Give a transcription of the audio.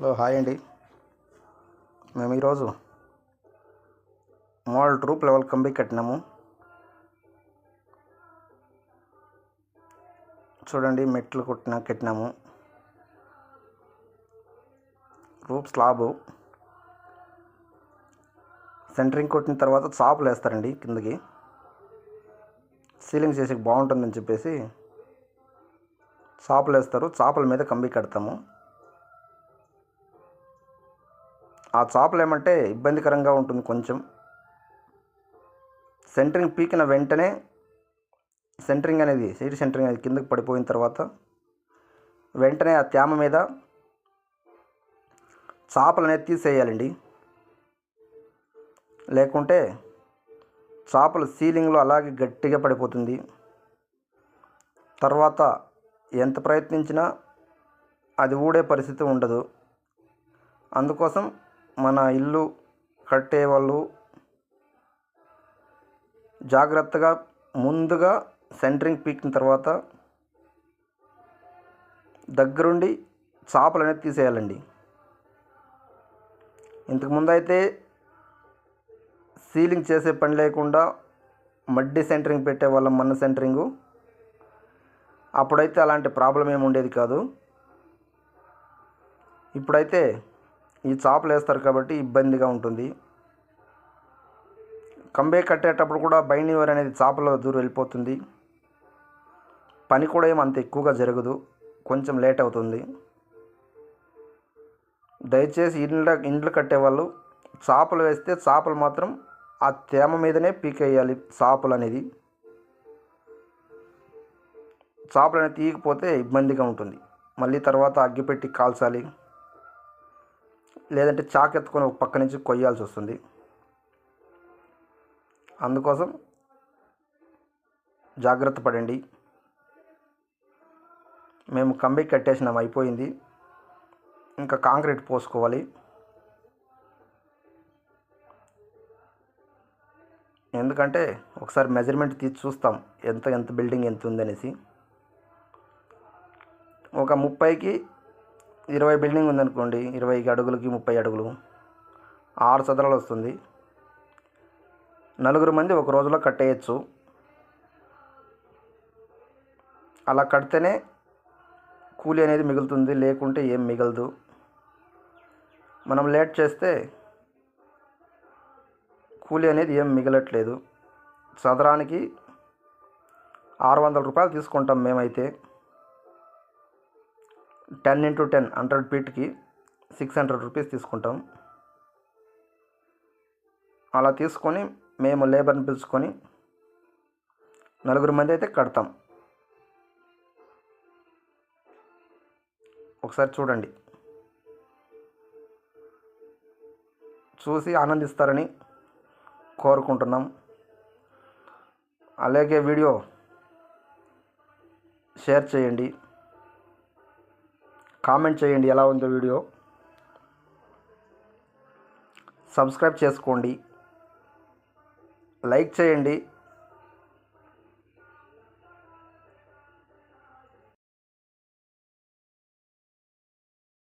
Hello hi అండి. మేము ఈరోజు మోడల్ ట్రూప్ లెవెల్ కంబీ కట్టినాము. చూడండి మెట్లు కొట్టిన కట్టినాము. రూప్ స్లాబు. సెంటరింగ్ కొట్టిన తర్వాత చాపులు వేస్తారండి కిందకి. సీలింగ్ చేసి బాగుంటుందని చెప్పేసి చాపలు వేస్తారు. చాపల మీద కంబి కడతాము. ఆ చేపలు ఏమంటే ఇబ్బందికరంగా ఉంటుంది కొంచెం. సెంటరింగ్ పీకిన వెంటనే సెంటరింగ్ అనేది సీట్ సెంటరింగ్ అనేది కిందకి పడిపోయిన తర్వాత వెంటనే ఆ తేమ మీద చేపలు అనేది తీసేయాలండి. లేకుంటే చేపలు సీలింగ్లో అలాగే గట్టిగా పడిపోతుంది. తర్వాత ఎంత ప్రయత్నించినా అది ఊడే పరిస్థితి ఉండదు. అందుకోసం మన ఇల్లు కట్టే వాళ్ళు జాగ్రత్తగా ముందుగా సెంటరింగ్ పీకిన తర్వాత దగ్గరుండి చాపలు అనేది తీసేయాలండి. ఇంతకుముందు అయితే సీలింగ్ చేసే పని లేకుండా మడ్డి సెంటరింగ్ పెట్టేవాళ్ళం మన్న సెంటరింగు. అప్పుడైతే అలాంటి ప్రాబ్లం ఏమి ఉండేది కాదు. ఇప్పుడైతే ఈ చాపలు వేస్తారు కాబట్టి ఇబ్బందిగా ఉంటుంది. కంబే కట్టేటప్పుడు కూడా బైండింగ్ అనేది చాపలో దూరం వెళ్ళిపోతుంది. పని కూడా ఏం అంత ఎక్కువగా జరగదు. కొంచెం లేట్ అవుతుంది. దయచేసి ఇండ్ల ఇండ్లు కట్టేవాళ్ళు చాపలు వేస్తే చాపలు మాత్రం ఆ తేమ మీదనే పీకేయాలి చాపలు అనేది. చాపలు అనేది తీయకపోతే ఇబ్బందిగా ఉంటుంది. మళ్ళీ తర్వాత అగ్గిపెట్టి కాల్చాలి. లేదంటే చాక్ ఎత్తుకొని ఒక పక్క నుంచి కొయ్యాల్సి వస్తుంది. అందుకోసం జాగ్రత్త పడండి. మేము కంబి కట్టేసినాం అయిపోయింది. ఇంకా కాంక్రీట్ పోసుకోవాలి. ఎందుకంటే ఒకసారి మెజర్మెంట్ తీసి చూస్తాం ఎంత ఎంత బిల్డింగ్ ఎంత ఉందనేసి. ఒక ముప్పైకి ఇరవై బిల్డింగ్ ఉందనుకోండి ఇరవై అడుగులకి ముప్పై అడుగులు. ఆరు చదరాలు వస్తుంది. నలుగురు మంది ఒక రోజులో కట్టేయచ్చు. అలా కడితేనే కూలీ అనేది మిగులుతుంది లేకుంటే ఏం మిగలదు. మనం లేట్ చేస్తే కూలీ అనేది ఏం మిగలట్లేదు. చదరానికి ఆరు వందల రూపాయలు తీసుకుంటాం మేమైతే. టెన్ ఇంటూ టెన్ హండ్రెడ్ ఫీట్కి సిక్స్ హండ్రెడ్ రూపీస్ తీసుకుంటాం. అలా తీసుకొని మేము లేబర్ని పిలుచుకొని నలుగురు మంది అయితే కడతాం. ఒకసారి చూడండి. చూసి ఆనందిస్తారని కోరుకుంటున్నాం. అలాగే వీడియో షేర్ చేయండి. కామెంట్ చేయండి ఎలా ఉందో వీడియో. సబ్స్క్రైబ్ చేసుకోండి. లైక్ చేయండి.